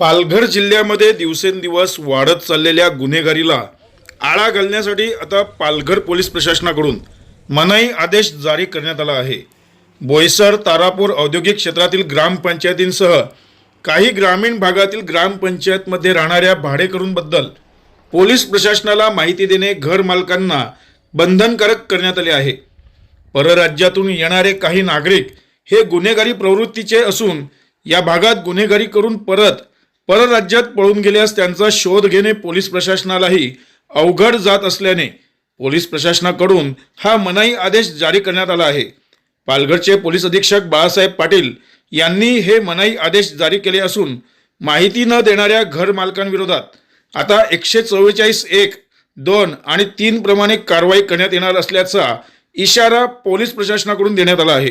पालघर जिल्ह्यामध्ये दिवसेंदिवस वाढत चाललेल्या गुन्हेगारीला आळा घालण्यासाठी आता पालघर पोलीस प्रशासनाकडून मनाई आदेश जारी करण्यात आला आहे. बोईसर तारापूर औद्योगिक क्षेत्रातील ग्रामपंचायतींसह काही ग्रामीण भागातील ग्रामपंचायतमध्ये राहणाऱ्या भाडेकरूंबद्दल पोलीस प्रशासनाला माहिती देणे घर मालकांना बंधनकारक करण्यात आले आहे. परराज्यातून येणारे काही नागरिक हे गुन्हेगारी प्रवृत्तीचे असून या भागात गुन्हेगारी करून परत परराज्यात पळून गेल्यास त्यांचा शोध घेणे पोलीस प्रशासनालाही अवघड जात असल्याने पोलीस प्रशासनाकडून हा मनाई आदेश जारी करण्यात आला आहे. पालघरचे पोलीस अधीक्षक बाळासाहेब पाटील यांनी हे मनाई आदेश जारी केले असून माहिती न देणाऱ्या घर मालकांविरोधात आता एकशे चव्वेचाळीस एक दोन आणि तीन प्रमाणे कारवाई करण्यात येणार असल्याचा इशारा पोलीस प्रशासनाकडून देण्यात आला आहे.